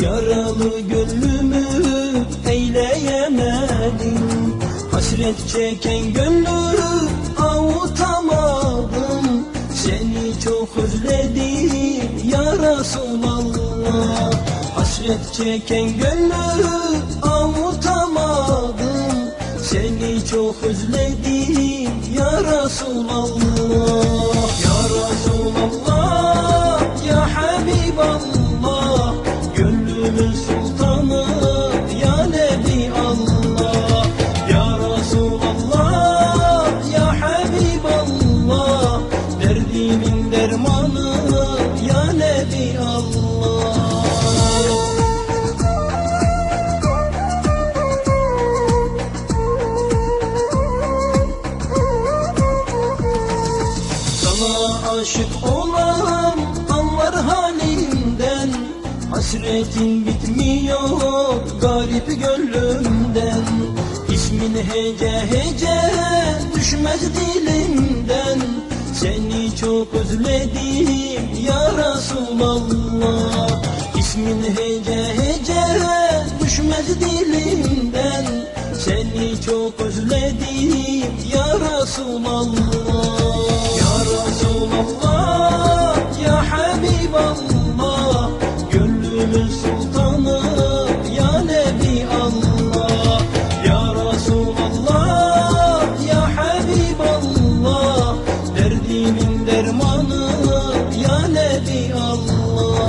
Yaralı gönlümü eyleyemedim Hasret çeken gönlü avutamadım Seni çok özledim ya Resulallah Hasret çeken gönlü avutamadım Seni çok özledim ya Resulallah aşık olan anlar halimden Hasretin bitmiyor garip gönlümden. İsmin hece hece düşmez dilimden Seni çok özledim ya Resulallah. İsmin hece hece düşmez dilimden Seni çok özledim ya Resulallah Derdimin dermanı ya Nebi Allah?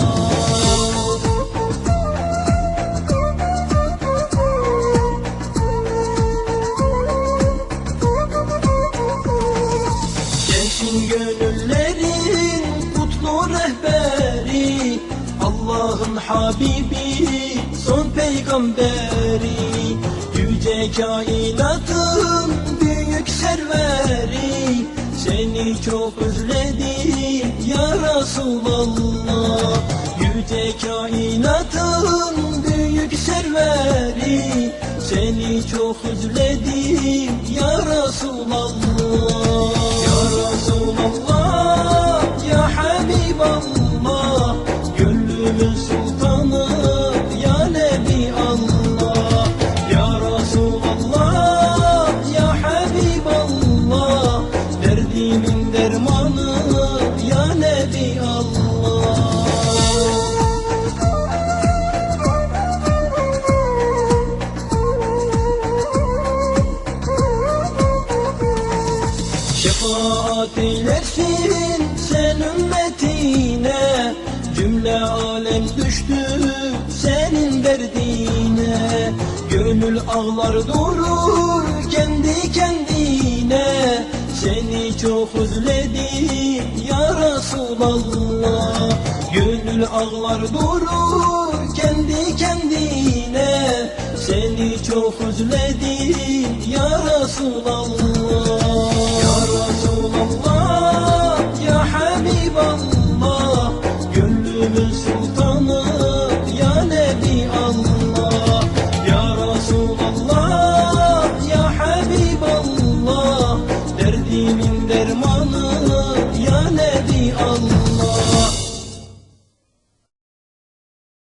Gençin gönüllerin mutlu rehberi Allah'ın Habibi son peygamberi. Yüce kainatın büyük serveri Seni çok özledim Resulallah Yüce kainatın büyük serveri. Seni çok özledim ya Resulallah. Ya Resulallah ya Habiballah Şefaat eylersin sen ümmetine Cümle alem düştü senin derdine. Gönül ağlar durur kendi kendine Seni çok özledim ya Resulallah. Gönül ağlar durur kendi kendine Seni çok özledim ya Resulallah Derdinin dermanı ya nedi Allah